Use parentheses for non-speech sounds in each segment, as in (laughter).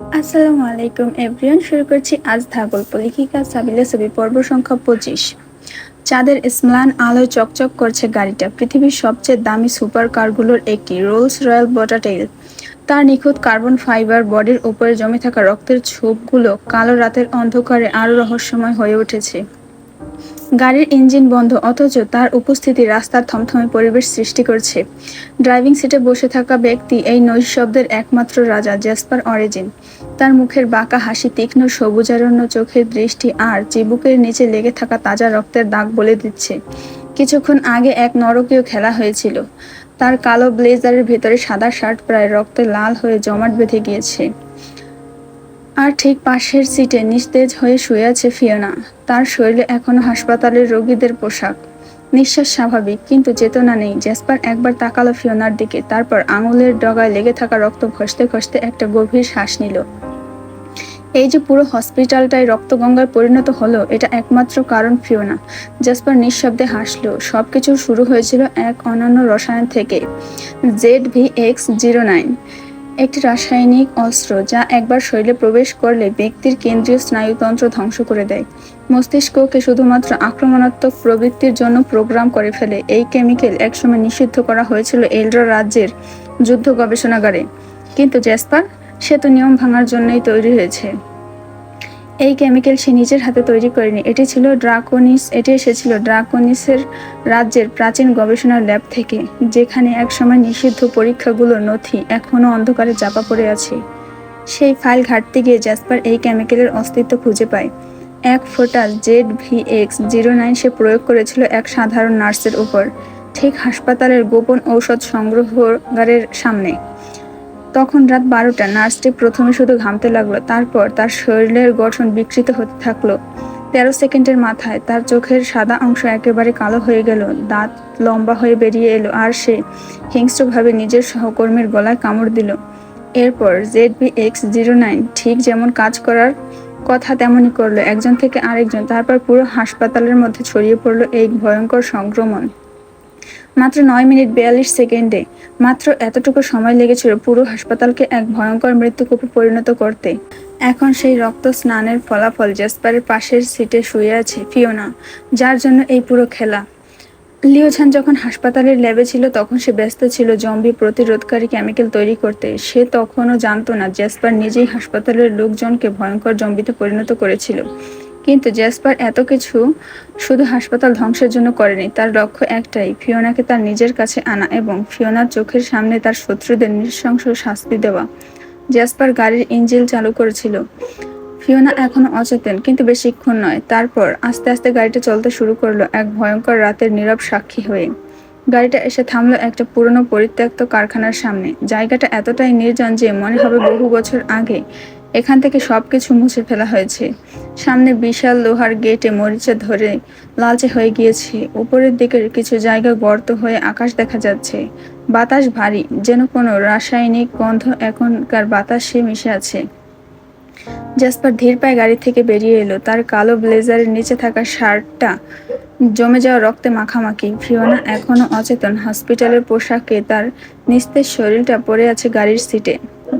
আসসালামু আলাইকুম, এভরিওয়ান শুরু করছি আজ ধাগল লেখিকা সাবিলা ছবি, পর্ব সংখ্যা পঁচিশ। চাঁদের স্ম্লান আলোয় চকচক করছে গাড়িটা, পৃথিবীর সবচেয়ে দামি সুপার কারগুলোর একটি, রোলস রয়্যাল বটাটেইল তার নিখুঁত কার্বন ফাইবার বডির উপরে জমে থাকা রক্তের ছোপগুলো কালো রাতের অন্ধকারে আরও রহস্যময় হয়ে উঠেছে। গাড়ির ইঞ্জিন বন্ধ, অথচ তার উপস্থিতি রাস্তার থমথমে পরিবেশ সৃষ্টি করছে। ড্রাইভিং সিটে বসে থাকা ব্যক্তি এই নৈশব্দের একমাত্র রাজা জ্যাসপার অরিজিন। তার মুখের বাঁকা হাসি তীক্ষ্ণ সবুজারণ্য চোখের দৃষ্টি আর চিবুকের নিচে লেগে থাকা তাজা রক্তের দাগ বলে দিচ্ছে। কিছুক্ষণ আগে এক নরকীয় খেলা হয়েছিল। তার কালো ব্লেজারের ভেতরে সাদা শার্ট প্রায় রক্তে লাল হয়ে জমাট বেঁধে গিয়েছে। আর ঠিক পাশের সিটে নিস্তেজ হয়ে শুয়ে আছে ফিওনা। তার শরীরে এখনও হাসপাতালের রোগীদের পোশাক। নিঃশ্বাস স্বাভাবিক, কিন্তু চেতনা নেই। জ্যাসপার একবার তাকালো ফিওনার দিকে, তারপর আঙুলের ডগায় লেগে থাকা রক্ত ঘষতে ঘষতে একটা গভীর শ্বাস নিল। এই যে পুরো হসপিটালটাই রক্তগঙ্গায় পরিণত হলো, এটা একমাত্র কারণ ফিওনা। জাসপার নিঃশব্দে হাসলো। সবকিছু শুরু হয়েছিল এক অনন্য রসায়ন থেকে, Z V X zero nine. একটি রাসায়নিক অস্ত্র যা একবার শরীরে প্রবেশ করলে ব্যক্তির কেন্দ্রীয় স্নায়ুতন্ত্র ধ্বংস করে দেয়। মস্তিষ্ককে শুধুমাত্র আক্রমণাত্মক প্রবৃত্তির জন্য প্রোগ্রাম করে ফেলে। এই কেমিক্যাল একসময় নিষিদ্ধ করা হয়েছিল এলড্রা রাজ্যের যুদ্ধ গবেষণাগারে। কিন্তু জেসপার সে তো নিয়ম ভাঙার জন্যই তৈরি হয়েছে। এই কেমিক্যাল সে নিজের হাতে তৈরি করেনি। এটি ছিল ড্রাকোনিস এটি এসেছিল ড্রাকোনিসের রাজ্যের প্রাচীন গবেষণার ল্যাব থেকে, যেখানে একসময় নিষিদ্ধ পরীক্ষাগুলোর নথি এখনও অন্ধকারে চাপা পড়ে আছে। সেই ফাইল ঘাটতে গিয়ে জ্যাসপার এই কেমিক্যালের অস্তিত্ব খুঁজে পায়। এক ফোটা Z V X zero nine সে প্রয়োগ করেছিল এক সাধারণ নার্সের উপর, ঠিক হাসপাতালের গোপন ঔষধ সংগ্রহগারের সামনে। তখন রাত বারোটা নার্সটি প্রথমে শুধু ঘামতে লাগল, তারপর তার শরীরের গঠন বিকৃত হতে থাকল। তেরো সেকেন্ডের মাথায় তার চোখের সাদা অংশ একেবারে কালো হয়ে গেল, দাঁত লম্বা হয়ে বেরিয়ে এলো, আর সে হিংস্রভাবে নিজের সহকর্মীর গলায় কামড় দিল। এরপর Z B X zero nine ঠিক যেমন কাজ করার কথা তেমনই করল, একজন থেকে আরেকজন, তারপর পুরো হাসপাতালের মধ্যে ছড়িয়ে পড়ল এই ভয়ঙ্কর সংক্রমণ। মাত্র নয় মিনিট বিয়াল্লিশ সেকেন্ডে। মাত্র এতটুকু সময় লেগেছিল পুরো হাসপাতালকে এক ভয়ঙ্কর মৃত্যুকূপে পরিণত করতে। এখন সেই রক্ত স্নানের ফলাফল জাসপারের পাশের সিটে শুয়ে আছে ফিওনা, যার জন্য এই পুরো খেলা। লিওছান যখন হাসপাতালের ল্যাবে ছিল, তখন সে ব্যস্ত ছিল জম্বি প্রতিরোধকারী কেমিক্যাল তৈরি করতে। সে তখনও জানতো না জ্যাসপার নিজেই হাসপাতালের লোকজনকে ভয়ঙ্কর জম্বিতে পরিণত করেছিল। কিন্তু জ্যাসপার এত কিছু শুধু হাসপাতাল ধ্বংসের জন্য করেনি। তার লক্ষ্য একটাই, ফিওনাকে তার নিজের কাছে আনা এবং ফিওনার চোখের সামনে তার শত্রুদের নৃশংস শাস্তি দেওয়া। জ্যাসপার গাড়ির ইঞ্জিন চালু করেছিল। ফিওনা এখনও অচেতন, কিন্তু বেশিক্ষণ নয়। তারপর আস্তে আস্তে গাড়িটা চলতে শুরু করল এক ভয়ঙ্কর রাতের নীরব সাক্ষী হয়ে। গাড়িটা এসে থামলো একটা পুরনো পরিত্যক্ত কারখানার সামনে। জায়গাটা এতটাই নির্জন যে মনে হবে বহু বছর আগে এখান থেকে সব কিছু মুছে ফেলা হয়েছে। সামনে বিশাল লোহার গেটে মরিচা ধরে লালচে হয়ে গিয়েছে। উপরের দিকের কিছু জায়গা গর্ত হয়ে আকাশ দেখা যাচ্ছে। বাতাস ভারী, যেন কোনো রাসায়নিক গন্ধ এখনকার বাতাসে মিশে আছে। জাসপার ধীর পায়ে গাড়ি থেকে বেরিয়ে এলো। তার কালো ব্লেজারের নিচে থাকা শার্টটা জমে যাওয়া রক্তে মাখামাখি। ফিওনা এখনও অচেতন। হসপিটালের পোশাকে তার নিস্তেজ শরীরটা পড়ে আছে গাড়ির সিটে।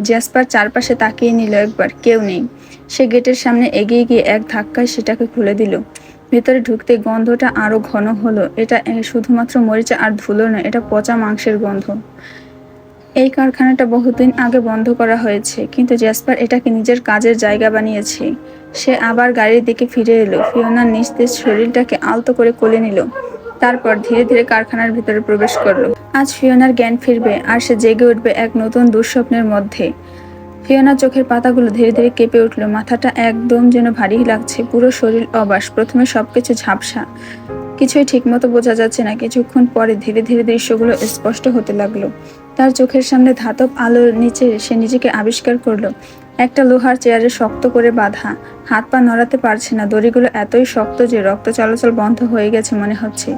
জ্যাসপার চারপাশে তাকিয়ে নিল একবার, কেউ নেই। সে গেটের সামনে এগিয়ে গিয়ে এক ধাক্কায় সেটাকে খুলে দিল। ভেতরে ঢুকতে গন্ধটা আরও ঘন হলো। এটা শুধুমাত্র মরিচা আর ধুলো নয়, এটা পচা মাংসের গন্ধ। এই কারখানাটা বহুদিন আগে বন্ধ করা হয়েছে, কিন্তু জ্যাসপার এটাকে নিজের কাজের জায়গা বানিয়েছে। সে আবার গাড়ির দিকে ফিরে এলো। ফিওনার নিস্তেজ শরীরটাকে আলতো করে কোলে নিল। তারপর ধীরে ধীরে কারখানার ভিতরে প্রবেশ করল। আজ ফিওনার জ্ঞান ফিরবে আর সে জেগে উঠবে এক নতুন দুঃস্বপ্নের মধ্যে। ফিওনার চোখের পাতাগুলো ধীরে ধীরে কেঁপে উঠল, মাথাটা একদম যেন ভারী লাগছে, পুরো শরীর অবাস প্রথমে সবকিছু ঝাপসা। কিছুই ঠিকমতো বোঝা যাচ্ছে না, কিছুক্ষণ পরে ধীরে ধীরে দৃশ্যগুলো স্পষ্ট হতে লাগল। তার চোখের সামনে ধাতব আলোর নিচে সে নিজেকে আবিষ্কার করল। একটা লোহার চেয়ারে শক্ত করে বাঁধা। হাত পা নড়াতে পারছে না। দড়িগুলো এতই শক্ত যে রক্ত চলাচল বন্ধ হয়ে গেছে মনে হচ্ছে।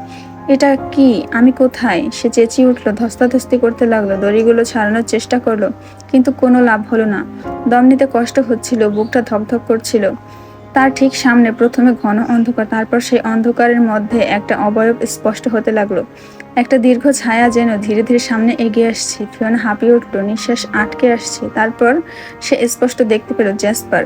এটা কি? আমি কোথায়? সে চেঁচিয়ে উঠল, ধস্তাধস্তি করতে লাগল, দড়িগুলো ছাড়ানোর চেষ্টা করল, কিন্তু কোনো লাভ হলো না। দম নিতে কষ্ট হচ্ছিল, বুকটা ধকধক করছিল। তার ঠিক সামনে প্রথমে ঘন অন্ধকার, তারপর সেই অন্ধকারের মধ্যে একটা অবয়ব স্পষ্ট হতে লাগল। একটা দীর্ঘ ছায়া যেন ধীরে ধীরে সামনে এগিয়ে আসছে। ফিওনা হাঁপিয়ে উঠল, নিঃশ্বাস আটকে আসছে। তারপর সে স্পষ্ট দেখতে পেল জ্যাসপার।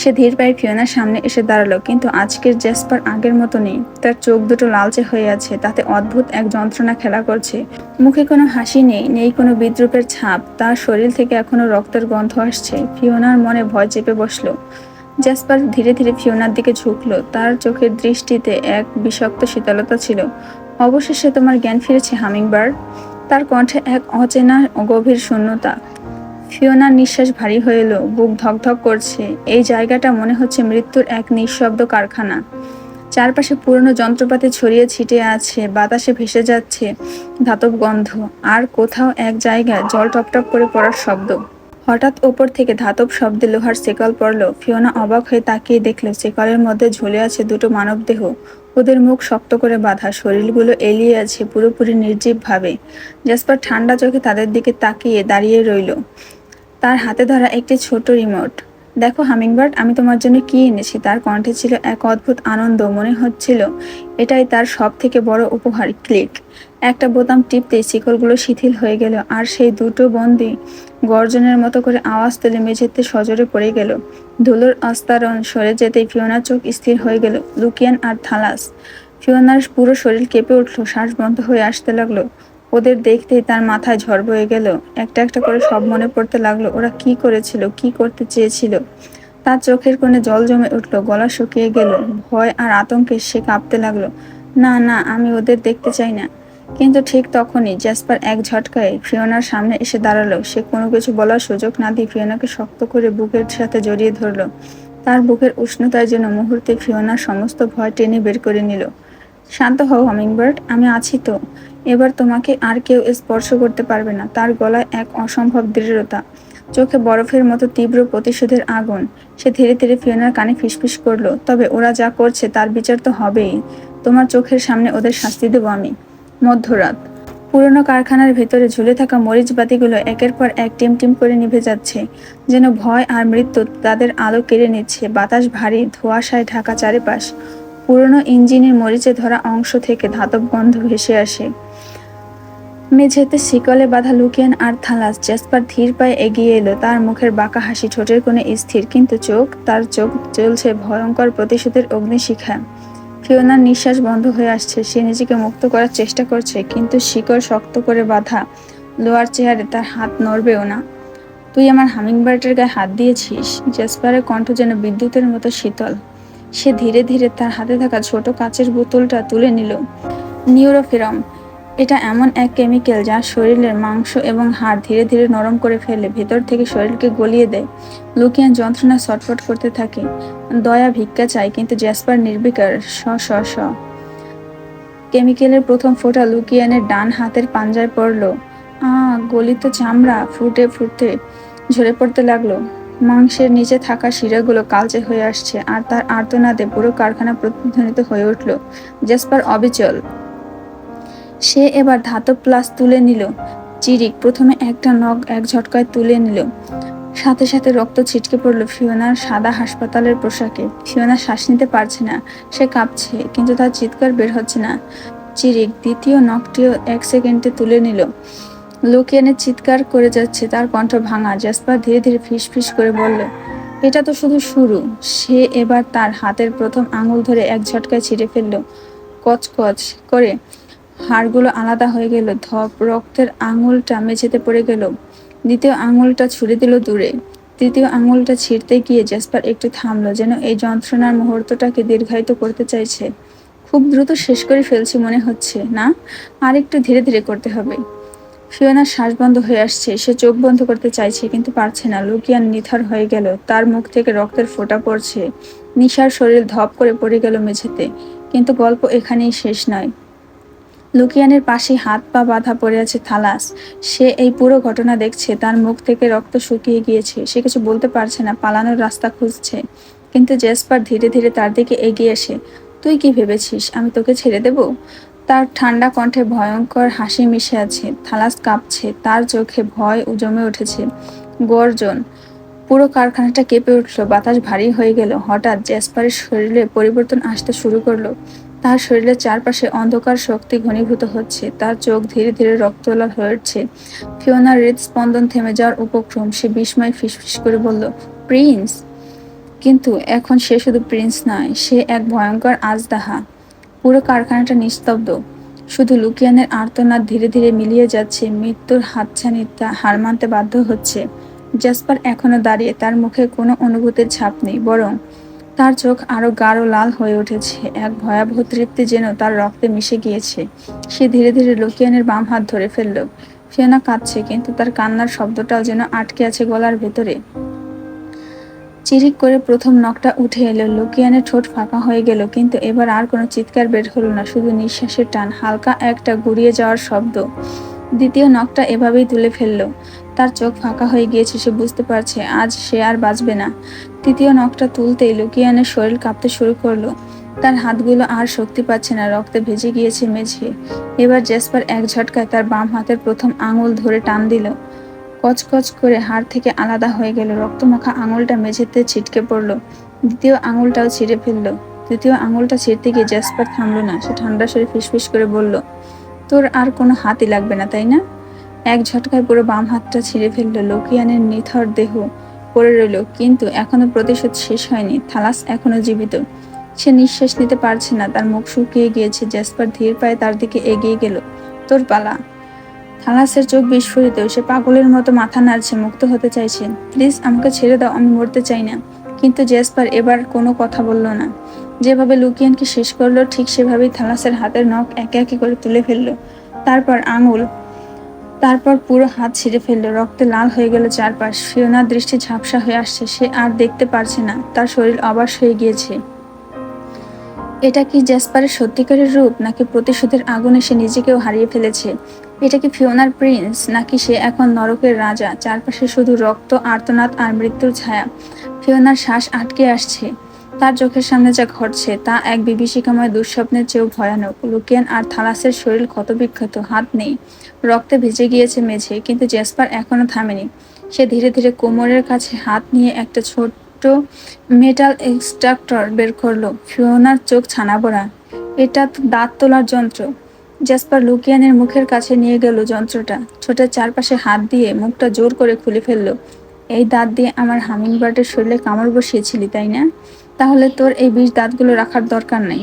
সে ধীর পায়ে ফিওনার সামনে এসে দাঁড়াল, কিন্তু আজকের জ্যাসপার আগের মতো নেই। তার চোখ দুটো লালচে হয়ে আছে, তাতে অদ্ভুত এক যন্ত্রণা খেলা করছে। মুখে কোনো হাসি নেই নেই কোনো বিদ্রুপের ছাপ। তার শরীর থেকে এখনও রক্তের গন্ধ আসছে। ফিওনার মনে ভয় চেপে বসল। জ্যাসপার ধীরে ধীরে ফিওনার দিকে ঝুঁকলো। তার চোখের দৃষ্টিতে এক বিষাক্ত শীতলতা ছিল। অবশেষে তোমার জ্ঞান ফিরেছে হামিংবার্ড তার কণ্ঠে এক অচেনা গভীর শূন্যতা। ফিওনার নিঃশ্বাস ভারী হয়ে এলো, বুক ধকধক করছে। এই জায়গাটা মনে হচ্ছে মৃত্যুর এক নিঃশব্দ কারখানা। চারপাশে পুরনো যন্ত্রপাতি ছড়িয়ে ছিটিয়ে আছে, বাতাসে ভেসে যাচ্ছে ধাতব গন্ধ। আর কোথাও এক জায়গায় জল টপটপ করে পড়ার শব্দ। হঠাৎ ওপর থেকে ধাতব শব্দে লোহার সেকল পড়ল। ফিওনা অবাক হয়ে তাকিয়ে দেখল সেকলের মধ্যে ঝুলে আছে দুটো মানবদেহ। ওদের মুখ শক্ত করে বাঁধা। শরীরগুলো এলিয়ে আছে পুরোপুরি নির্জীবভাবে। জাসপার ঠান্ডা চোখে তাদের দিকে তাকিয়ে দাঁড়িয়ে রইল। তার হাতে ধরা একটি ছোট রিমোট। দেখো, হামিংবার্ড, আমি তোমার জন্য কি এনেছি? তার কণ্ঠে ছিল এক অদ্ভুত আনন্দ, মনে হচ্ছিল এটাই তার সব থেকে বড় উপহার, ক্লিক। একটা বোতাম টিপতে শিকলগুলো শিথিল হয়ে গেল, আর সেই দুটো বন্দি গর্জনের মতো করে আওয়াজ তুলে মেঝেতে সজরে পড়ে গেল। ধুলোর আস্তারণ, সরে যেতেই ফিওনার চোখ স্থির হয়ে গেল, লুকিয়ান আর থালাস। ফিওনার পুরো শরীর কেঁপে উঠল, শ্বাস বন্ধ হয়ে আসতে লাগল। ওদের দেখতেই তার মাথায় ঝড় বয়ে গেল। একটা একটা করে সব মনে পড়তে লাগল, ওরা কি করেছিল, কি করতে চেয়েছিল। তার চোখের কোণে জল জমে উঠল, গলা শুকিয়ে গেল, ভয় আর আতঙ্কে সে কাঁপতে লাগল। না না, আমি ওদের দেখতে চাই না। কিন্তু ঠিক তখনই জ্যাসপার এক ঝটকায় ফিওনার সামনে এসে দাঁড়াল। সে কোনো কিছু বলার সুযোগ না দিয়ে ফিওনাকে শক্ত করে বুকের সাথে জড়িয়ে ধরলো। তার বুকের উষ্ণতায় যেন মুহূর্তে ফিওনার সমস্ত ভয় টেনে বের করে নিল। শান্ত হও, হামিংবার্ড, আমি আছি তো। এবার তোমাকে আর কেউ স্পর্শ করতে পারবে না। তার গলায় এক অসম্ভব দৃঢ়তা, চোখে বরফের মতো তীব্র প্রতিশোধের আগুন। সে ধীরে ধীরে ফিওনার কানে ফিসফিস করল, তবে ওরা যা করছে তার বিচার তো হবেই। তোমার চোখের সামনে ওদের শাস্তি দেবো আমি। মধ্যরাত। পুরনো কারখানার ভেতরে ঝুলে থাকা মরিচ বাতিগুলো একের পর এক টিম টিম করে নিভে যাচ্ছে, যেন ভয় আর মৃত্যু তাদের আলো কেড়ে নিচ্ছে। বাতাস ভারী, ধোঁয়াশায় ঢাকা চারিপাশ। পুরনো ইঞ্জিনের মরিচে ধরা অংশ থেকে ধাতব গন্ধ ভেসে আসে। মেঝেতে শিকলে বাঁধা লুকিয়ান আর থালাস জেসপার ধীর পায়ে এগিয়ে এলো। তার মুখের বাঁকা হাসি ঠোঁটের কোণে স্থির, কিন্তু চোখ, তার চোখ চলছে ভয়ঙ্কর প্রতিশোধের অগ্নিশিখা। ফিওনার নিঃশ্বাস বন্ধ হয়ে আসছে। সে নিজেকে মুক্ত করার চেষ্টা করছে, কিন্তু শিকড় শক্ত করে বাঁধা লোয়ার চেহারে তার হাত নড়বেও না। তুই আমার হামিংবার্ডের গায়ে হাত দিয়েছিস? জেসপারের কণ্ঠ যেন বিদ্যুতের মতো শীতল। সে ধীরে ধীরে তার হাতে থাকা ছোট কাচের বোতলটা তুলে নিল। নিউরোফিরম এটা এমন এক কেমিক্যাল যা শরীরের মাংস এবং হাড় ধীরে ধীরে নরম করে ফেলে, ভেতর থেকে শরীরকে গলিয়ে দেয়। লুকিয়ান যন্ত্রণা ছটফট করতে থাকে। দয়া ভিক্ষা চাই, কিন্তু জ্যাসপার নির্বিকার স স স কেমিক্যালের প্রথম ফোঁটা লুকিয়ানের ডান হাতের পাঞ্জায় পড়ল। আ, গলিত চামড়া ফুটে ফুটতে ঝরে পড়তে লাগল। মাংসের নিচে থাকা শিরাগুলো কালচে হয়ে আসছে, আর তার আর্তনাদে পুরো কারখানা প্রতিধ্বনিত হয়ে উঠল। জেসপার অবিচল। সে এবার ধাতব প্লাস তুলে নিল। চিরিক প্রথমে একটা নখ এক ঝটকায় তুলে নিল। সাথে সাথে রক্ত ছিটকে পড়ল ফিওনার সাদা হাসপাতালের পোশাকে। ফিওনা শ্বাস নিতে পারছে না। সে কাঁপছে, কিন্তু তার চিৎকার বের হচ্ছে না। চিরিক দ্বিতীয় নখটিও এক সেকেন্ডে তুলে নিল। লোকিয়ানের চিৎকার করে যাচ্ছে, তার কণ্ঠ ভাঙা। জাসপার ধীরে ধীরে ফিস ফিস করে বলল, এটা তো শুধু শুরু। সে এবার তার হাতের প্রথম আঙুল ধরে এক ঝটকায় ছিঁড়ে ফেলল। কচকচ করে। হাড়গুলো আলাদা হয়ে গেল, ধপ, রক্তের আঙুলটা মেঝেতে পড়ে গেল। দ্বিতীয় আঙুলটা ছুড়ে দিল দূরে। তৃতীয় আঙুলটা ছিঁড়তে গিয়ে জাসপার একটু থামলো যেন এই যন্ত্রণার মুহূর্তটাকে দীর্ঘায়িত করতে চাইছে। খুব দ্রুত শেষ করে ফেলছি মনে হচ্ছে, না? আর একটু ধীরে ধীরে করতে হবে। ফিওনার শ্বাস বন্ধ হয়ে আসছে, সে চোখ বন্ধ করতে চাইছে কিন্তু পারছে না। লুকিয়ান নিথর হয়ে গেল, তার মুখ থেকে রক্তের ফোঁটা পড়ছে। নিশার শরীর ধপ করে পড়ে গেল মেঝেতে, কিন্তু গল্প এখানেই শেষ নয়। লুকিয়ানের পাশে হাত পা বাঁধা পড়ে আছে থালাস। সে এই পুরো ঘটনা দেখছে, তার মুখ থেকে রক্ত শুকিয়ে গিয়েছে। সে কিছু বলতে পারছে না, পালানোর রাস্তা খুঁজছে। কিন্তু জেসপার ধীরে ধীরে তার দিকে এগিয়ে এসে তুই কি ভেবেছিস, আমি তোকে ছেড়ে দেব? তার ঠান্ডা কণ্ঠে ভয়ঙ্কর হাসি মিশে আছে। থালাস কাঁপছে, তার চোখে ভয় জমে উঠেছে। গর্জন! পুরো কারখানাটা কেঁপে উঠল, বাতাস ভারী হয়ে গেল। হঠাৎ জেসপারের শরীরে পরিবর্তন আসতে শুরু করল। তার শরীরের চারপাশে অন্ধকার শক্তি ঘনীভূত হচ্ছে। তার চোখ ধীরে ধীরে রক্তলাল হয়ে উঠছে। ফিওনার হৃদস্পন্দন থেমে যাওয়ার উপক্রম সে বিস্ময় ফিসফিস করে বলল, প্রিন্স? কিন্তু এখন সে শুধু প্রিন্স নয়, সে এক ভয়ঙ্কর আজদাহা। পুরো কারখানাটা নিস্তব্ধ। শুধু লুকিয়ানের আর্তনাদ ধীরে ধীরে মিলিয়ে যাচ্ছে। মৃত্যুর হাতছানি হার মানতে বাধ্য হচ্ছে। জাসপার এখনও দাঁড়িয়ে, তার মুখে কোনো অনুভূতির ছাপ নেই, বরং তার চোখ আরও গাঢ় লাল হয়ে উঠেছে। এক ভয়াবহ তৃপ্তি যেন তার রক্তে মিশে গিয়েছে। সে ধীরে ধীরে লুকিয়ানের বাম হাত ধরে ফেলল। ফিওনা কাঁদছে, কিন্তু তার কান্নার শব্দটাও যেন আটকে আছে গলার ভেতরে। চিরিক করে প্রথম নখটা উঠে এলো। লুকিয়ানের ঠোঁট ফাঁকা হয়ে গেল, কিন্তু এবার আর কোনো চিৎকার বের হলো না, শুধু নিঃশ্বাসের টান, হালকা একটা গুড়িয়ে যাওয়ার শব্দ। দ্বিতীয় নখটা এভাবেই তুলে ফেলল। তার চোখ ফাঁকা হয়ে গিয়েছে, সে বুঝতে পারছে, আজ সে আর বাঁচবে না। তৃতীয় নখটা তুলতেই লুকিয়ানের শরীর কাঁপতে শুরু করল। তার হাতগুলো আর শক্তি পাচ্ছে না, রক্তে ভেজে গিয়েছে মেঝে। এবার জেসপার এক ঝটকায় তার বাম হাতের প্রথম আঙুল ধরে টান দিল। কচকচ করে হাড় থেকে আলাদা হয়ে গেল, রক্তমাখা আঙুলটা মেঝেতে ছিটকে পড়ল। দ্বিতীয় আঙুলটাও ছিঁড়ে ফেলল। তৃতীয় আঙুলটা ছিঁড়তে গিয়ে জেসপার থামলো না, সে ঠান্ডা শরীর ফিসফিস করে বলল, তোর আর কোনো হাতই লাগবে না, তাই না? এক ঝটকায় পুরো বাম হাতটা ছিঁড়ে ফেলল লোকিয়ানের নিথর দেহ। পড়ে রইল, কিন্তু এখনও প্রতিশোধ শেষ হয়নি, থালাস এখনও জীবিত। সে নিঃশ্বাস নিতে পারছে না, তার মুখ শুকিয়ে গিয়েছে, জেসপার ধীর পায়ে তার দিকে এগিয়ে গেল। তোর পালা। থালাসের চোখ বিস্ফোরিত, সে পাগলের মতো মাথা নাড়ছে, মুক্ত হতে চাইছে। প্লিজ আমাকে ছেড়ে দাও, আমি মরতে চাই না। কিন্তু জেসপার এবার কোনো কথা বলল না। যেভাবে লুকিয়ানকে শেষ করল, ঠিক সেভাবেই থালাসের হাতের নখ একে একে করে তুলে ফেলল। তারপর আঙুল তারপর পুরো হাত ছিঁড়ে ফেলল, রক্তে লাল হয়ে গেল চারপাশ। ফিওনার দৃষ্টি ঝাপসা হয়ে আসছে, সে আর দেখতে পারছে না। তার শরীর অবাস হয়ে গিয়েছে। এটা কি জ্যাসপারের সত্যিকারের রূপ, নাকি প্রতিশোধের আগুনে সে নিজেকেও হারিয়ে ফেলেছে? এটা কি ফিওনার প্রিন্স, নাকি সে এখন নরকের রাজা, চারপাশে শুধু রক্ত, আর্তনাদ আর মৃত্যুর ছায়া? ফিওনার শ্বাস আটকে আসছে। তার চোখের সামনে যা ঘটছে, তা এক বিভীষিকাময় দুঃস্বপ্নের চেয়েও ভয়ানক। লুকিয়ান আর থালাসের শরীর ক্ষতবিক্ষত, হাত নেই। রক্তে ভিজে গিয়েছে মেঝে, কিন্তু জেসপার এখনও থামেনি। সে ধীরে ধীরে কোমরের কাছে হাত নিয়ে একটা ছোট্ট মেটাল এক্সট্রাক্টর বের করল। ফিওনার চোখ ছানা বড়া এটা দাঁত তোলার যন্ত্র। জেসপার লুকিয়ানের মুখের কাছে নিয়ে গেল যন্ত্রটা। ছোটের চারপাশে হাত দিয়ে মুখটা জোর করে খুলে ফেলল। এই দাঁত দিয়ে আমার হামিং বার্ডের শরীরে কামড় বসিয়েছিলি, তাই না? তাহলে তোর এই বিষ দাঁতগুলো রাখার দরকার নেই।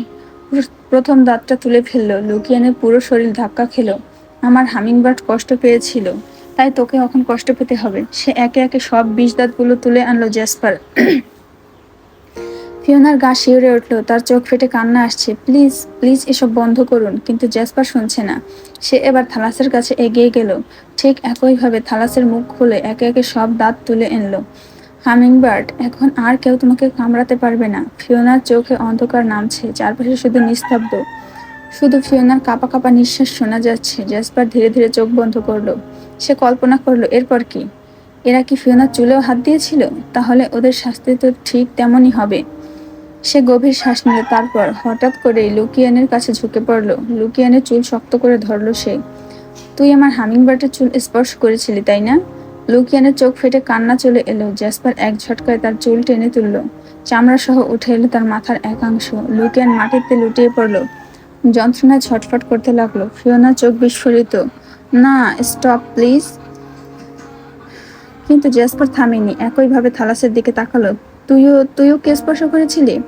প্রথম দাঁতটা তুলে ফেলল। লুকিয়ানের পুরো শরীর ধাক্কা খেলো। আমার হামিংবার্ড কষ্ট পেয়েছিল। তাই তোকে এখন কষ্ট পেতে হবে। সে একে একে সব বিষ দাঁতগুলো তুলে আনলো জ্যাসপার। ফিওনার গা শিউরে উঠল। তার চোখ ফেটে কান্না আসছে। প্লিজ প্লিজ এসব বন্ধ করুন, কিন্তু জ্যাসপার শুনছে না। সে এবার থালাসের কাছে এগিয়ে গেল। ঠিক একইভাবে থালাসের মুখ খুলে একে একে সব দাঁত তুলে এনলো হামিংবার্ড এখন আর কেউ তোমাকে কামড়াতে পারবে না। ফিওনার চোখে অন্ধকার নামছে, চারপাশে শুধু নিস্তব্ধ। শুধু ফিওনার কাপা কাপা নিঃশ্বাস শোনা যাচ্ছে। জ্যাসপার ধীরে ধীরে চোখ বন্ধ করল। সে কল্পনা করল, এরপর কি? এরা কি ফিওনার চুলেও হাত দিয়েছিল? তাহলে ওদের শাস্তি তো ঠিক তেমনই হবে। সে গভীর শ্বাস নিল। তারপর হঠাৎ করে লুকিয়ানের কাছে ঝুঁকে পড়ল। লুকিয়ানের চুল শক্ত করে ধরলো সে। তুই আমার হামিং হামিংবার্ডের চুল স্পর্শ করেছিলি, তাই না? লুকিয়ানের চোখ ফেটে কান্না চলে এলো। জ্যাসপার এক ঝটকায় তার চুল টেনে তুলল। চামড়া সহ উঠে এলো তার মাথার একাংশ। লুকিয়ান মাটিতে লুটিয়ে পড়ল। যন্ত্রণায় ছটফট করতে লাগল। ফিওনা চোখ বিস্ফোরিত। না, স্টপ, প্লিজ। কিন্তু জ্যাসপার থামেনি, একইভাবে থালাসের দিকে তাকালো। তুইও তুইও কে স্পর্শ করেছিলি?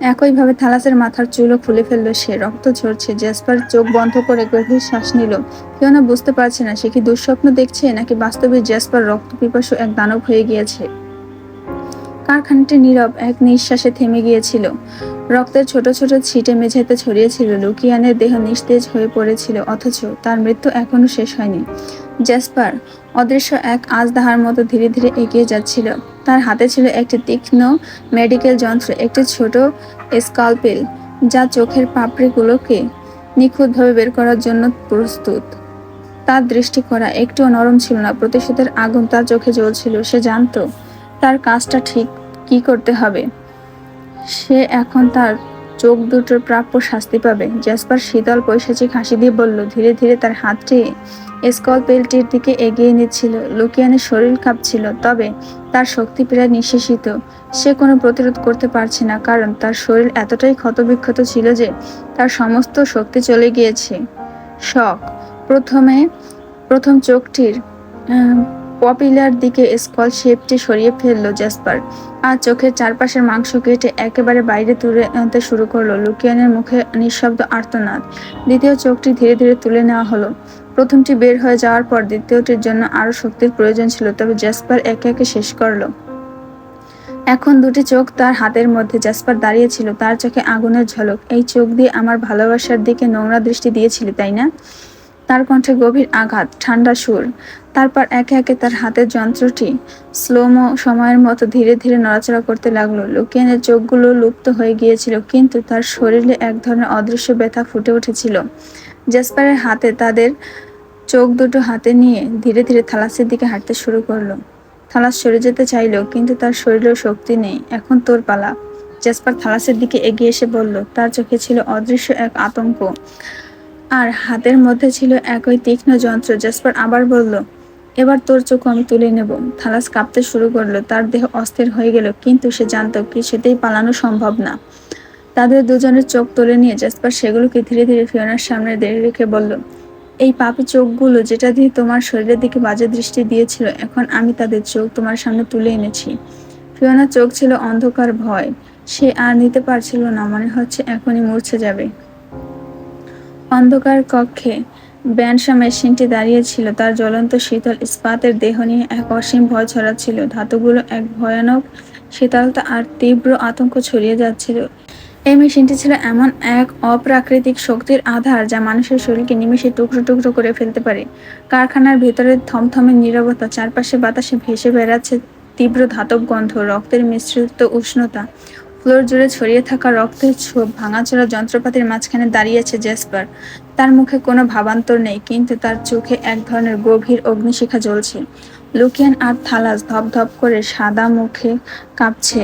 একইভাবে থালাসের মাথার চুলও খুলে ফেলল সে, রক্ত ঝরছে। জেসপার চোখ বন্ধ করে গভীর শ্বাস নিল। কেউ না বুঝতে পারছে না, সে কি দুঃস্বপ্ন দেখছে, নাকি বাস্তবে জেসপার রক্ত পিপাসু এক দানব হয়ে গিয়েছে? কারখানাটি নীরব এক নিঃশ্বাসে থেমে গিয়েছিল। রক্তের ছোট ছোট ছিটে মেঝেতে ছড়িয়েছিল লুকিয়ানের দেহ নিস্তেজ হয়ে পড়েছিল, অথচ তার মৃত্যু এখনও শেষ হয়নি। জ্যাসপার, অদৃশ্য এক আজদাহার মতো ধীরে ধীরে এগিয়ে যাচ্ছিল। তার হাতে ছিল একটি তীক্ষ্ণ মেডিকেল যন্ত্র, একটি ছোট স্কালপেল, যা চোখের পাপড়িগুলোকে নিখুঁতভাবে বের করার জন্য প্রস্তুত। তার দৃষ্টি করা একটুও নরম ছিল না। প্রতিশোধের আগুন তার চোখে জ্বলছিল। সে জানতো তার কাজটা ঠিক কি করতে হবে? সে এখন তার চোখ দুটোর প্রাপ্য শাস্তি পাবে। জ্যাসপার শীতল পৈশাচিক হাসি দিয়ে বলল, ধীরে ধীরে তার হাতটি স্কলপেলটির দিকে এগিয়ে নিচ্ছিল। লুকিয়ানের শরীর কাঁপছিল, তবে তার শক্তি প্রায় নিঃশেষিত। সে কোনো প্রতিরোধ করতে পারছে না, কারণ তার শরীর এতটাই ক্ষতবিক্ষত ছিল যে তার সমস্ত শক্তি চলে গিয়েছে। শখ। প্রথমে প্রথম চোখটির পপিলার দিকে স্কল শেপটি সরিয়ে ফেলল জ্যাসপার আর চোখের চারপাশের মাংস কেটে একেবারে বাইরে তুলে আনতে শুরু করল। লুকিয়ানের মুখে নিঃশব্দ আর্তনাদ। দ্বিতীয় চোখটি ধীরে ধীরে তুলে নেওয়া হলো। প্রথমটি বের হয়ে যাওয়ার পর দ্বিতীয়টির জন্য আরও শক্তির প্রয়োজন ছিল, তবে জ্যাসপার একে একে শেষ করল। এখন দুটি চোখ তার হাতের মধ্যে। জ্যাসপার দাঁড়িয়ে ছিল, তার চোখে আগুনের ঝলক। এই চোখ দিয়ে আমার ভালোবাসার দিকে নোংরা দৃষ্টি দিয়েছিলি, তাই না? তার কণ্ঠে গভীর আঘাত, ঠান্ডা সুর। তারপর একে একে তার হাতের যন্ত্রটি স্লোমো সময়ের মতো ধীরে ধীরে নড়াচড়া করতে লাগল। লুকিয়ানের চোখগুলো লুপ্ত হয়ে গিয়েছিল, কিন্তু তার শরীরে এক ধরনের অদৃশ্য ব্যথা ফুটে উঠেছিল। জ্যাসপারের হাতে তাদের চোখ দুটো হাতে নিয়ে ধীরে ধীরে থালাসের দিকে হাঁটতে শুরু করল। থালাস সরে যেতে চাইল, কিন্তু তার শরীরেও শক্তি নেই। এখন তোর পালা। জ্যাসপার থালাসের দিকে এগিয়ে এসে বলল, তার চোখে ছিল অদৃশ্য এক আতঙ্ক। আর হাতের মধ্যে ছিল একই তীক্ষ্ণ যন্ত্র। জাসপার আবার বলল, এবার তোর চোখ আমি তুলে নেব। থালাস কাঁপতে শুরু করল। তার দেহ অস্থির হয়ে গেল, কিন্তু সে জানতো কিছুতেই পালানো সম্ভব না। তাদের দুজনের চোখ তুলে নিয়ে জাসপার সেগুলোকে ধীরে ধীরে ফিওনার সামনে দেড়ে রেখে বলল, এই পাপি চোখগুলো যেটা দিয়ে তোমার শরীরের দিকে বাজে দৃষ্টি দিয়েছিল, এখন আমি তাদের চোখ তোমার সামনে তুলে এনেছি। ফিওনার চোখ ছিল অন্ধকার ভয়। সে আর নিতে পারছিল না, মনে হচ্ছে এখনই মূর্ছে যাবে। অন্ধকার কক্ষে ব্যানসা মেশিনটি দাঁড়িয়ে ছিল। তার জ্বলন্ত শীতল ইস্পাতের দেহ নিয়ে এক অসীম ভয় ছড়াচ্ছিল। ধাতুগুলো এক ভয়ানক, শীতলতা আর তীব্র আতঙ্ক ছড়িয়ে যাচ্ছিল। এই মেশিনটি ছিল এমন এক অপ্রাকৃতিক শক্তির আধার যা মানুষের শরীরকে নিমেষে টুকরো টুকরো করে ফেলতে পারে। কারখানার ভেতরে থমথমে নীরবতা, চারপাশে বাতাসে ভেসে বেড়াচ্ছে তীব্র ধাতব গন্ধ, রক্তের মিশ্রিত উষ্ণতা। ফ্লোর জুড়ে ছড়িয়ে থাকা রক্তের ছোপ ভাঙাচোরা যন্ত্রপাতির মাঝখানে দাঁড়িয়েছে জেসপার। তার মুখে কোনো ভাবান্তর নেই, কিন্তু তার চোখে এক ধরনের গভীর অগ্নিশিখা জ্বলছে। লুকিয়ান আর থালাস ধপ ধপধপ করে সাদা মুখে কাঁপছে।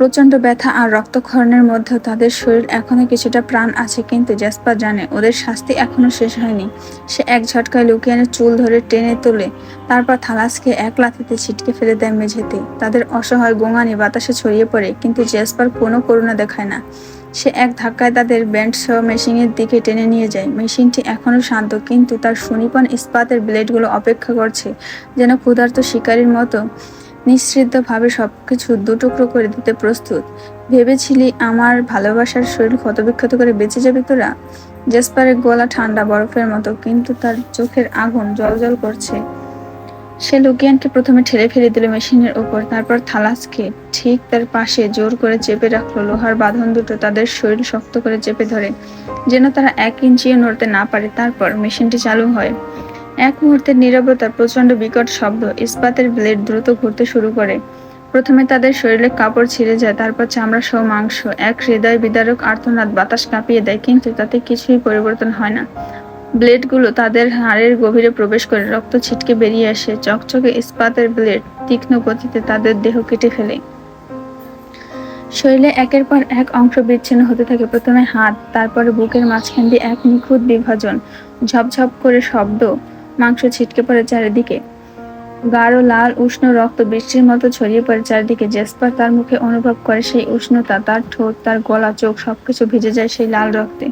প্রচণ্ড ব্যথা আর রক্তক্ষরণের মধ্যেও তাদের শরীর এখনও কিছুটা প্রাণ আছে কিন্তু জ্যাসপার জানে ওদের শাস্তি এখনও শেষ হয়নি। সে এক ঝটকায় লুকিয়ানের চুল ধরে টেনে তোলে তারপর থালাসকে এক লাথিতে ছিটকে ফেলে দেয় মেঝেতে। তাদের অসহায় গোঙানি বাতাসে ছড়িয়ে পড়ে কিন্তু জ্যাসপার কোনো করুণা দেখায় না। সে এক ধাক্কায় তাদের ব্যান্ড সহ মেশিনের দিকে টেনে নিয়ে যায়। মেশিনটি এখনও শান্ত কিন্তু তার সুনিপন ইস্পাতের ব্লেডগুলো অপেক্ষা করছে যেন ক্ষুধার্ত শিকারীর মতো নিঃসৃদ্ধভাবে সবকিছু দুটুকরো করে দিতে প্রস্তুত। ভেবেছিলি আমার ভালোবাসার শরীর ক্ষতবিক্ষত করে বেঁচে যাবে তোরা? জেসপারের গলা ঠান্ডা বরফের মতো, কিন্তু তার চোখের আগুন জল করছে। সে লুকিয়ানকে প্রথমে ঠেলে ফেলে দিল মেশিনের ওপর, তারপর থালাসকে ঠিক তার পাশে জোর করে চেপে রাখল। লোহার বাঁধন দুটো তাদের শরীর শক্ত করে চেপে ধরে, যেন তারা এক ইঞ্চিও নড়তে না পারে। তারপর মেশিনটি চালু হয়। এক মুহূর্তের নীরবতা প্রচণ্ড বিকট শব্দ, ইস্পাতের ব্লেড দ্রুত ঘুরতে শুরু করে। প্রথমে তাদের শরীরে কাপড় ছিঁড়ে যায়, তারপর চামড়া সহ মাংস, এক হৃদয় বিদারক আর্তনাদ বাতাস কাঁপিয়ে দেয়, কিন্তু তাতে কিছুই পরিবর্তন হয় না। ব্লেডগুলো তাদের হাড়ের গভীরে প্রবেশ করে, রক্ত ছিটকে বেরিয়ে আসে, চকচকে ইস্পাতের ব্লেড তীক্ষ্ণ গতিতে তাদের দেহ কেটে ফেলে। শরীরে একের পর এক অংশ বিচ্ছিন্ন হতে থাকে, প্রথমে হাত, তারপরে বুকের মাঝখান দিয়ে এক নিখুঁত বিভাজন, ঝপঝপ করে শব্দ। মাংস ছিটকে পড়ে চারিদিকে। গাঢ়, লাল, উষ্ণ রক্ত বৃষ্টির মতো ছড়িয়ে পড়ে চারিদিকে। জেসপার তার মুখে অনুভব করে সেই উষ্ণতা, তার ঠোঁট, তার গলা, চোখ, সবকিছু ভিজে যায় সেই লাল রক্তে।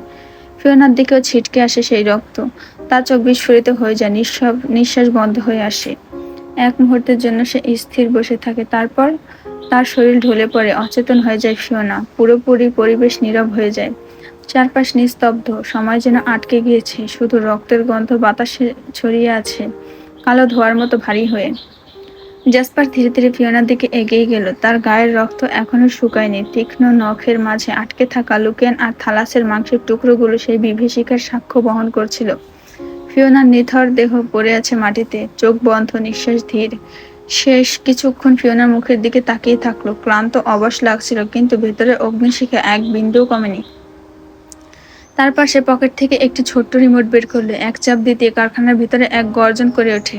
ফিওনার দিকেও ছিটকে আসে সেই রক্ত। তার চোখ বিস্ফোরিত হয়ে যায়, নিঃসব, নিঃশ্বাস বন্ধ হয়ে আসে। এক মুহূর্তের জন্য সে স্থির বসে থাকে। তারপর তার শরীর ঢলে পড়ে, অচেতন হয়ে যায় ফিওনা। পুরোপুরি পরিবেশ নীরব হয়ে যায়। চারপাশ নিস্তব্ধ, সময় যেন আটকে গিয়েছে, শুধু রক্তের গন্ধ বাতাসে ছড়িয়ে আছে, কালো ধোয়ার মতো ভারী হয়ে। জাসপার ধীরে ধীরে ফিওনার দিকে এগিয়ে গেল। তার গায়ের রক্ত এখনও শুকায়নি। তীক্ষ্ণ নখের মাঝে আটকে থাকা লুকেন আর থালাসের মাংসের টুকরোগুলো সেই বিভীষিকার সাক্ষ্য বহন করছিল। ফিওনার নিথর দেহ পড়ে আছে মাটিতে। চোখ বন্ধ, নিঃশ্বাস ধীর। শেষ কিছুক্ষণ ফিওনার মুখের দিকে তাকিয়ে থাকল। ক্লান্ত, অবশ লাগছিল, কিন্তু ভেতরে অগ্নিশিখা এক বিন্দুও কমেনি। তারপর পাশে পকেট থেকে একটি ছোট্ট রিমোট বের করল। এক চাপ দিতে কারখানার ভিতরে এক গর্জন করে ওঠে।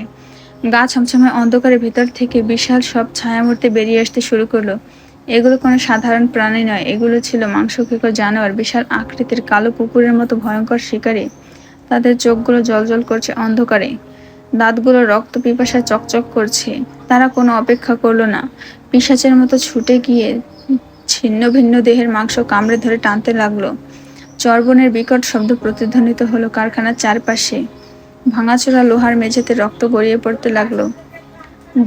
গা ছমছমে অন্ধকারের ভেতর থেকে বিশাল সব ছায়ামূর্তি বেরিয়ে আসতে শুরু করল। এগুলো কোনো সাধারণ প্রাণী নয়। এগুলো ছিল মাংসখেকো জানোয়ার, বিশাল আকৃতির কালো কুকুরের মতো ভয়ঙ্কর শিকারী। তাদের চোখগুলো জলজল করছে অন্ধকারে। দাঁতগুলো রক্ত পিপাসা চকচক করছে। তারা কোনো অপেক্ষা করল না। পিসাচের মতো ছুটে গিয়ে ছিন্ন ভিন্ন দেহের মাংস কামড়ে ধরে টানতে লাগল। চর্বণের বিকট শব্দ প্রতিধ্বনিত হলো কারখানার চারপাশে। ভাঙাচোরা লোহার মেঝেতে রক্ত গড়িয়ে পড়তে লাগল।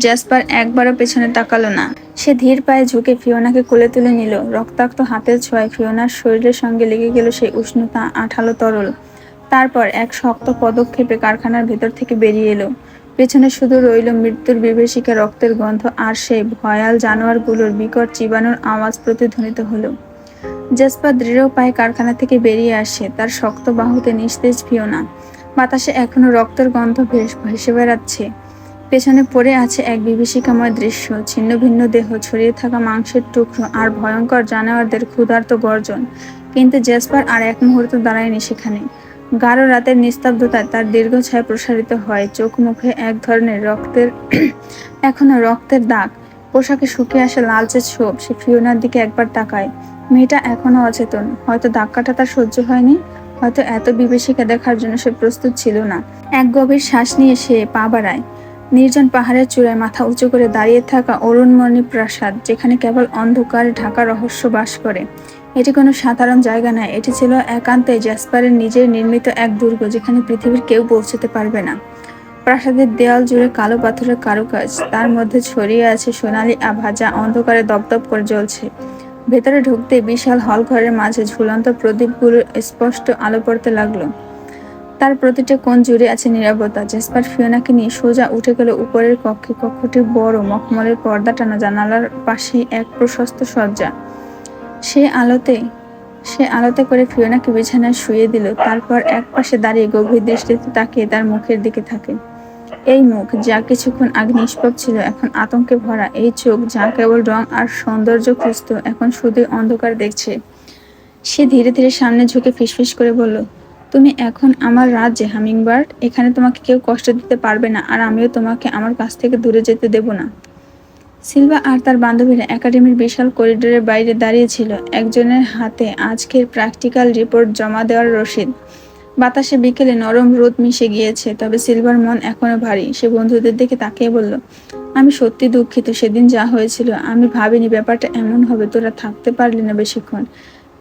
জ্যাসপার একবারও পেছনে তাকালো না। সে ধীর পায়ে ঝুঁকে ফিওনাকে কোলে তুলে নিল। রক্তাক্ত হাতের ছোঁয়ায় ফিওনার শরীরের সঙ্গে লেগে গেল সেই উষ্ণতা, আঠালো তরল। তারপর এক শক্ত পদক্ষেপে কারখানার ভেতর থেকে বেরিয়ে এলো। পেছনে শুধু রইল মৃত্যুর বিভীষিকা রক্তের গন্ধ আর সেই ভয়াল জানোয়ারগুলোর বিকট চিবানোর আওয়াজ প্রতিধ্বনিত হলো। জেসপা দৃঢ় পায়ে কারখানা থেকে বেরিয়ে আসে। তার শক্ত বাহুতে নিস্তেজ ফিওনা। বাতাসে এখনও রক্তের গন্ধ ভেসে বেড়াচ্ছে। পেছনে পড়ে আছে এক বিভীষিকাময় দৃশ্য। ছিন্ন ভিন্ন দেহ, ছড়িয়ে থাকা মাংসের টুকরো আর ভয়ঙ্কর জানোয়ারদের ক্ষুধার্ত গর্জন। কিন্তু জেসপার আর এক মুহূর্ত দাঁড়ায়নি সেখানে। গাঢ় রাতের নিস্তব্ধতায় তার দীর্ঘ ছায়া প্রসারিত হয়। চোখ মুখে এক ধরনের রক্তের (clears throat) এখনও রক্তের দাগ। পোশাকে শুকিয়ে আসা লালচে ছোপ, সে ফিওনার দিকে একবার তাকায়। মেয়েটা এখনও অচেতন। হয়তো ধাক্কাটা তার সহ্য হয়নি, হয়তো এত বিভীষিকা দেখার জন্য সে প্রস্তুত ছিল না। এক গভীর শ্বাস নিয়ে সে পা বাড়ায়। নির্জন পাহাড়ের চূড়ায় মাথা উঁচু করে দাঁড়িয়ে থাকা অরুণমণি প্রাসাদ, যেখানে কেবল অন্ধকার ঢাকা রহস্য বাস করে। এটি কোনো সাধারণ জায়গা নয়, এটি ছিল একান্তে জ্যাসপারের নিজের নির্মিত এক দুর্গ, যেখানে পৃথিবীর কেউ পৌঁছতে পারবে না। প্রাসাদের দেয়াল জুড়ে কালো পাথরের কারুকাজ, তার মধ্যে ছড়িয়ে আছে সোনালি আভা যা অন্ধকারে দপদপ করে জ্বলছে। ভেতরে ঢুকতে বিশাল হল ঘরের মাঝে ঝুলন্ত প্রদীপগুলোর স্পষ্ট আলো পড়তে লাগল। তার প্রতিটা কোণ জুড়ে আছে নিরাপত্তা জেসপার ফিওনাকে নিয়ে সোজা উঠে গেল উপরের কক্ষে। কক্ষটি বড়, মখমলের পর্দা টানা জানালার পাশে এক প্রশস্ত সজ্জা সে আলোতে সে আলোতে করে ফিওনাকে বিছানায় শুয়ে দিল। তারপর এক পাশে দাঁড়িয়ে গভীর দৃষ্টিতে তাকিয়ে তার মুখের দিকে থাকে। এই মুখ যা কিছুক্ষণ আগে নিষ্পাপ ছিল, এখন আতঙ্কে ভরা। এই চোখ যা কেবল রং আর সৌন্দর্য খুঁজত, এখন শুধুই অন্ধকার দেখছে। সে ধীরে ধীরে সামনে ঝুঁকে ফিসফিস করে বলল, তুমি এখন আমার রাজ্যে, হামিংবার্ড। এখানে তোমাকে কেউ কষ্ট দিতে পারবে না, আর আমিও তোমাকে আমার কাছ থেকে দূরে যেতে দেব না। সিলভা আর তার বান্ধবীরা একাডেমির বিশাল করিডোরের বাইরে দাঁড়িয়েছিল একজনের হাতে আজকের প্র্যাকটিক্যাল রিপোর্ট জমা দেওয়ার রসিদ। বাতাসে বিকেলে নরম রোদ মিশে গিয়েছে, তবে সিলভার মন এখনও ভারী। সে বন্ধুদের দিকে তাকিয়ে বলল, আমি সত্যি দুঃখিত, সেদিন যা হয়েছিল। আমি ভাবিনি ব্যাপারটা এমন হবে, তোরা থাকতে পারলি না বেশিক্ষণ।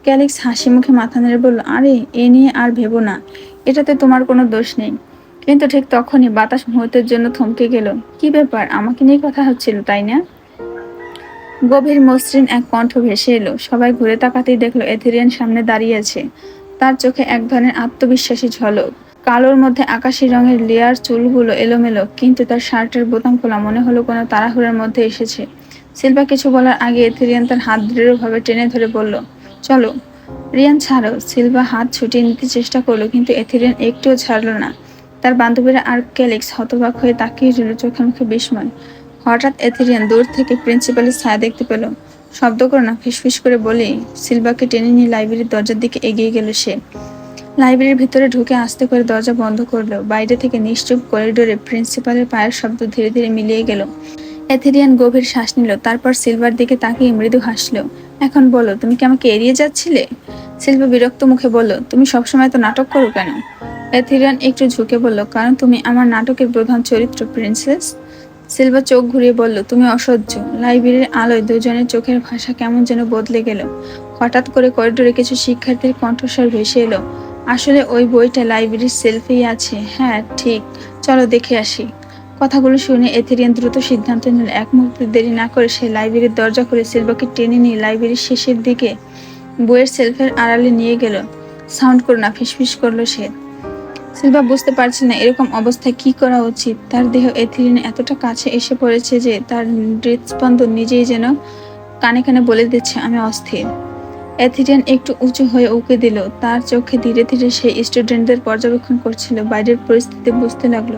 ক্যালিক্স হাসি মুখে মাথা নেড়ে বলল, আরে, এ নিয়ে আর ভেবো না। এটাতে তোমার কোনো দোষ নেই। কিন্তু ঠিক তখনই বাতাস মুহূর্তের জন্য থমকে গেল। কি ব্যাপার? আমাকে নিয়ে কথা হচ্ছিল, তাই না? গভীর মসৃণ এক কণ্ঠ ভেসে এলো। সবাই ঘুরে তাকাতেই দেখল, এথেরিয়ান সামনে দাঁড়িয়ে আছে। তার চোখে এক ধরনের আত্মবিশ্বাসী ঝলক। কালোর মধ্যে আকাশি রঙের লেয়ার চুলগুলো এলোমেলো, কিন্তু তার শার্টের বোতাম খোলা মনে হলো কোনো তাড়াহুড়োর মধ্যে এসেছে। সিলভা কিছু বলার আগে এথেরিয়ান তার হাত দৃঢ়ভাবে টেনে ধরে বলল, চলো। রিয়ান, ছাড়ো। সিলভা হাত ছুটিয়ে নিতে চেষ্টা করল, কিন্তু এথেরিয়ান একটুও ছাড়লো না। তার বান্ধবীরা আর ক্যালিক্স হতবাক হয়ে তাকিয়ে রইল চোখে মুখে বিস্ময়। হঠাৎ এথেরিয়ান দূর থেকে প্রিন্সিপালের ছায়া দেখতে পেল। শব্দ করে না, ফিসফিস করে বলে, সিলভাকে টেনে নিয়ে লাইব্রেরির দরজার দিকে এগিয়ে গেল সে। লাইব্রেরির ভিতরে ঢুকে আস্তে করে দরজা বন্ধ করল। বাইরে থেকে নিশ্চুপ করিডোরে প্রিন্সিপালের পায়ের শব্দ ধীরে ধীরে মিলিয়ে গেল। এথেরিয়ান গভীর শ্বাস নিল, তারপর সিলভার দিকে তাকিয়ে মৃদু হাসল। এখন বলো, তুমি কি আমাকে এড়িয়ে যাচ্ছিলে? সিলভা বিরক্ত মুখে বলল, তুমি সবসময় তো নাটক করো কেন? এথেরিয়ান একটু ঝুঁকে বলল, কারণ তুমি আমার নাটকের প্রধান চরিত্র প্রিন্সেস। সিলভা চোখ ঘুরিয়ে বলল, তুমি অসহ্য। লাইব্রেরির আলোয় দুজনের চোখের ভাষা কেমন যেন বদলে গেল। হঠাৎ করে করিডোরে কিছু শিক্ষার্থীর কণ্ঠস্বর ভেসে এলো। আসলে ওই বইটা লাইব্রেরির সেলফেই আছে। হ্যাঁ ঠিক। চলো দেখে আসি। কথাগুলো শুনে এথেরিয়ান দ্রুত সিদ্ধান্ত নিল। এক মুহূর্তে দেরি না করে সে লাইব্রেরির দরজা খুলে সিলভাকে টেনে নিয়ে লাইব্রেরির শেষের দিকে বইয়ের সেলফের আড়ালে নিয়ে গেল। সাউন্ড করো না, ফিসফিস করল সে। সিলভা বুঝতে পারছে না এরকম অবস্থায় কি করা উচিত। তার দেহ এথিলিন এতটা কাছে এসে পড়েছে যে তার হৃদস্পন্দন নিজেই যেন কানে কানে বলে দিচ্ছে, আমি অস্থির। এথিরিয়ান একটু উঁচু হয়ে উকে দিল। তার চোখে ধীরে ধীরে সে স্টুডেন্টদের পর্যবেক্ষণ করছিল। বাইরের পরিস্থিতি বুঝতে লাগল।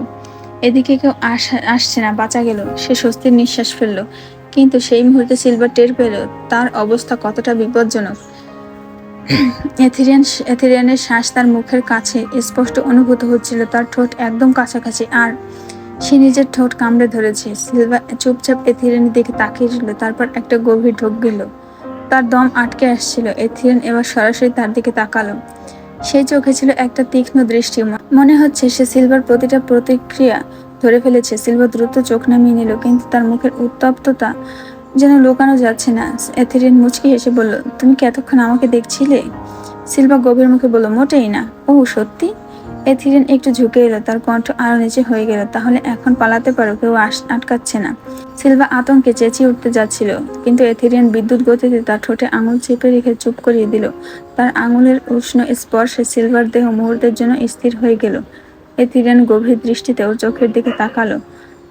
এদিকে কেউ আসা- আসছে না, বাঁচা গেল। সে স্বস্তির নিঃশ্বাস ফেলল। কিন্তু সেই মুহূর্তে সিলভার টের পেল, তার অবস্থা কতটা বিপজ্জনক। এথেরিয়ান এথেরিয়ানের শ্বাস তার মুখের কাছে স্পষ্ট অনুভূত হচ্ছিল, তার ঠোঁট একদম কাছাকাছি। আর সে নিজের ঠোঁট কামড়ে ধরেছে। সিলভা চুপচাপ এথিরিয়ানের দিকে তাকিয়ে রইল, তারপর একটা গভীর ঢোক গেল। তার দম আটকে আসছিল। এথিরিয়ান এবার সরাসরি তার দিকে তাকালো। সেই চোখে ছিল একটা তীক্ষ্ণ দৃষ্টি। মনে হচ্ছে সে সিলভার প্রতিটা প্রতিক্রিয়া ধরে ফেলেছে। সিলভার দ্রুত চোখ নামিয়ে নিল, কিন্তু তার মুখের উত্তপ্ততা যেন লোকানো যাচ্ছে না। এথেরিয়ান মুচকি হেসে বলল, তুমি কি এতক্ষণ আমাকে দেখছিলে? সিলভা গভীর মুখে বলল, মোটেই না। ও, সত্যি? এথিরিয়ান একটু ঝুঁকে এলো, তার কণ্ঠ আরও নিচে হয়ে গেল, তাহলে এখন পালাতে পারো, কেউ আটকাচ্ছে না। সিলভা আতঙ্কে চেঁচিয়ে উঠতে যাচ্ছিল, কিন্তু এথিরিয়ান বিদ্যুৎ গতিতে তার ঠোঁটে আঙুল চেপে রেখে চুপ করিয়ে দিল। তার আঙুলের উষ্ণ স্পর্শে সিলভার দেহ মুহূর্তের জন্য স্থির হয়ে গেল। এথিরিয়ান গভীর দৃষ্টিতে ওর চোখের দিকে তাকালো।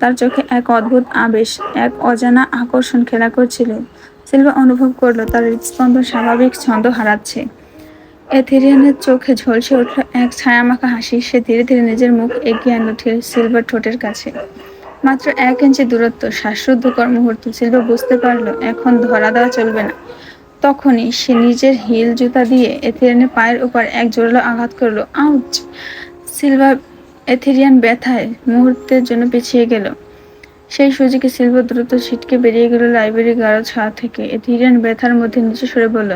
তার চোখে এক অদ্ভুত আবেশ, এক অজানা আকর্ষণ খেলা করছিল। সিলভা অনুভব করল, তার হৃদস্পন্দন স্বাভাবিক ছন্দ হারাচ্ছে। এথেরিয়ানের চোখে ঝলসে উঠল এক ছায়ামাখা হাসি। সে ধীরে ধীরে নিজের মুখ এগিয়ে আনলো সিলভার ঠোঁটের কাছে। মাত্র এক ইঞ্চি দূরত্ব, শ্বাসরুদ্ধকর মুহূর্ত। সিলভার বুঝতে পারল, এখন ধরা দেওয়া চলবে না। তখনই সে নিজের হিল জুতা দিয়ে এথেরিয়ানের পায়ের উপর এক জোরালো আঘাত করল। আউচ! সিলভার এথেরিয়ান ব্যথায় মুহূর্তের জন্য পিছিয়ে গেল। সেই সুযোগে সিলভার দ্রুত ছিটকে বেরিয়ে গেল লাইব্রেরি গাঢ় ছায়া থেকে। এথেরিয়ান ব্যথার মধ্যে নিচে সরে বলল,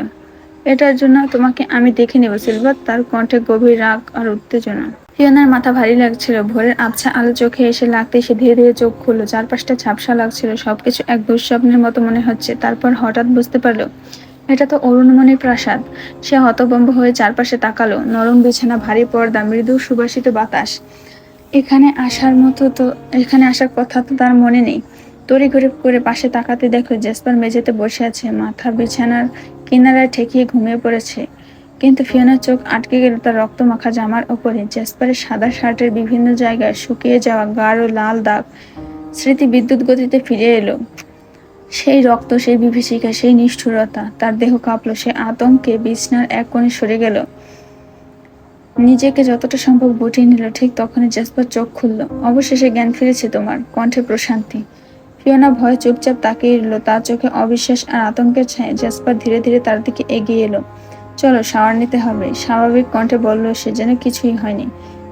এটার জন্য তোমাকে আমি দেখে নেব, সিলভার। তার কণ্ঠে গভীর রাগ আর উত্তেজনা। ফিওনার মাথা ভারী লাগছিল। ভোরের আবছা আলো চোখে এসে লাগতে সে ধীরে ধীরে চোখ খুললো। চারপাশটা ঝাপসা লাগছিল। সবকিছু এক দুঃস্বপ্নের মতো মনে হচ্ছে। তারপর হঠাৎ বুঝতে পারল এটা তো অরুণমণির প্রাসাদ। সে হতবম্ব হয়ে চারপাশে তাকালো, নরম বিছানা, ভারী পর্দা, মৃদু সুবাসিত বাতাস। এখানে আসার মতো তো, এখানে আসার কথা তো তার মনে নেই। তড়ি ঘড়ি করে পাশে তাকাতে দেখল জেসপার মেঝেতে বসে আছে, মাথা বিছানার কিনারায় ঠেকিয়ে ঘুমিয়ে পড়েছে। কিন্তু ফিওনার চোখ আটকে গেল তার রক্ত মাখা জামার ওপরে। জেসপারের সাদা শার্টের বিভিন্ন জায়গায় শুকিয়ে যাওয়া গাঢ় লাল দাগ স্মৃতি বিদ্যুৎ গতিতে ফিরে এলো। সেই রক্ত, সেই বিভীষিকা, সেই নিষ্ঠুরতা, তার দেহ কাঁপলো, সে আতঙ্কে বিছনার এক কোণে সরে গেল। নিজেকে যতটা সম্ভব গুটিয়ে নিল, ঠিক তখনই জেসপার চোখ খুলল। অবশেষে জ্ঞান ফিরেছে তোমার, কণ্ঠে প্রশান্তি। ফিওনা ভয়ে চুপচাপ তাকিয়ে রইল, তার চোখে অবিশ্বাস আর আতঙ্কের ছায়। জেসপার ধীরে ধীরে তার দিকে এগিয়ে এলো। চলো, শাওয়ার নিতে হবে। স্বাভাবিক কণ্ঠে বলল, সে যেন কিছুই হয়নি।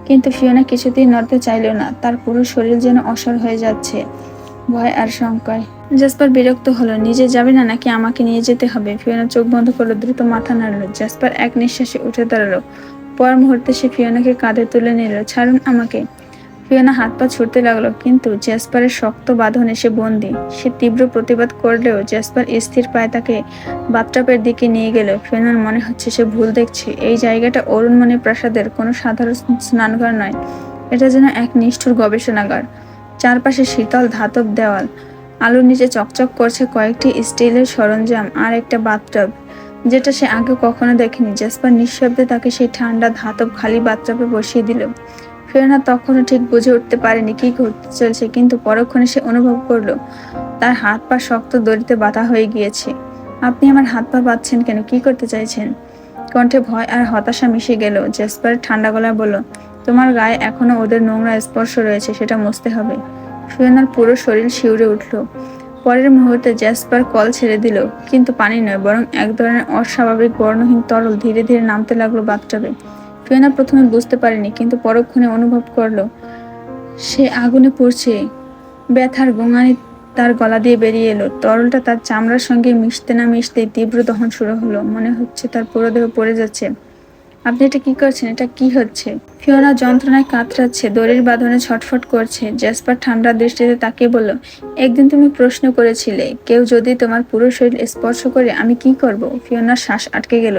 কিন্তু ফিওনা কিছুতেই নড়তে চাইল না। তার পুরো শরীর যেন অসর হয়ে যাচ্ছে। ভয় আর শঙ্কায় জাসপার বিরক্ত হলো, নিজে যাবে না নাকি আমাকে নিয়ে যেতে হবে? ফিওনা চোখ বন্ধ করল, দ্রুত মাথা নাড়লো। জাসপার এক নিঃশ্বাসে উঠে দাঁড়াল। পর মুহূর্তে সে ফিওনাকে কাঁধে তুলে নিল, ছাড়ুন আমাকে। ফিওনা হাত পা ছুটতে লাগল, কিন্তু জ্যাসপারের শক্ত বাঁধনে সে বন্দি। সে তীব্র প্রতিবাদ করলেও জ্যাসপার স্থির পায়ে তাকে বাথটাপের দিকে নিয়ে গেল। ফিওনার মনে হচ্ছে সে ভুল দেখছে। এই জায়গাটা অরুণমণি প্রাসাদের কোনো সাধারণ স্নানঘর নয়। এটা যেন এক নিষ্ঠুর গবেষণাগার। চারপাশে শীতল ধাতব দেওয়াল। আলোর নিচে চকচক করছে কয়েকটি স্টিলের সরঞ্জাম আর একটা বাথটাব, যেটা সে আগে কখনো দেখেনি। জাসপার নিঃশব্দে তাকে সেই ঠান্ডা ধাতব খালি বাথটাবে বসিয়ে দিল। ফেরনা তখনও ঠিক বুঝে উঠতে পারেনি কি ঘটতে চলছে, কিন্তু পরক্ষণে সে অনুভব করল, তার হাত পা শক্ত দড়িতে বাধা হয়ে গিয়েছে। আপনি আমার হাত পা বাঁধছেন কেন? কি করতে চাইছেন? কণ্ঠে ভয় আর হতাশা মিশে গেল। জেসপার ঠান্ডা গলায় বলল, তোমার গায়ে এখনও ওদের নোংরা স্পর্শ রয়েছে, সেটা মুছতে হবে। ফিওনার পুরো শরীর শিউরে উঠল। পরের মুহূর্তে জ্যাসপার কল ছেড়ে দিল, কিন্তু পানি নয়, বরং এক ধরনের অস্বাভাবিক বর্ণহীন তরল ধীরে ধীরে নামতে লাগল বাথটাবে। ফিওনা প্রথমে বুঝতে পারেনি, কিন্তু পরক্ষণে অনুভব করল, সে আগুনে পড়ছে। ব্যথার গোঙানি তার গলা দিয়ে বেরিয়ে এলো। তরলটা তার চামড়ার সঙ্গে মিশতে না মিশতেই তীব্র দহন শুরু হলো। মনে হচ্ছে তার পুরো দেহ পড়ে যাচ্ছে। আপনি এটা কি করছেন? এটা কি হচ্ছে? ফিওনা যন্ত্রণায় কাতরাচ্ছে, দড়ির বাঁধনে ছটফট করছে। জেসপার ঠান্ডা দৃষ্টিতে তাকে বলল, একদিন তুমি প্রশ্ন করেছিলে, কেউ যদি তোমার পুরো শরীর স্পর্শ করে, আমি কি করব? ফিওনার শ্বাস আটকে গেল,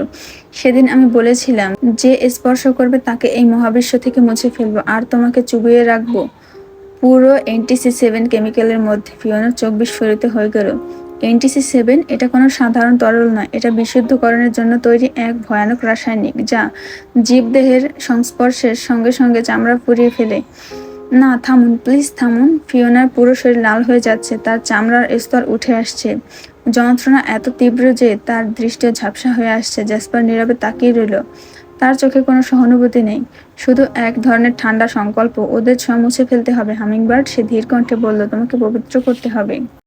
সেদিন আমি বলেছিলাম যে স্পর্শ করবে তাকে এই মহাবিশ্ব থেকে মুছে ফেলব, আর তোমাকে চুবিয়ে রাখব। পুরো এনটিসি সেভেন কেমিক্যালের মধ্যে ফিওনার চোখ বিস্ফোরিত হয়ে গেল। এনটিসি সেভেন এটা কোনো সাধারণ তরল নয়। এটা বিশুদ্ধকরণের জন্য তৈরি এক ভয়ানক রাসায়নিক যা জীবদেহের সংস্পর্শের সঙ্গে সঙ্গে চামড়া পুড়িয়ে ফেলে। না, থামুন, প্লিজ থামুন। ফিওনার পুরো শরীর লাল হয়ে যাচ্ছে, তার চামড়ার স্তর উঠে আসছে। যন্ত্রণা এত তীব্র যে তার দৃষ্টিও ঝাপসা হয়ে আসছে, জ্যাসপার নীরবে তাকিয়ে রইল। তার চোখে কোনো সহানুভূতি নেই, শুধু এক ধরনের ঠান্ডা সংকল্প। ওদের ছোঁয়া মুছে ফেলতে হবে, হামিংবার্ড সে ধীর কণ্ঠে বলল, তোমাকে পবিত্র করতে হবে।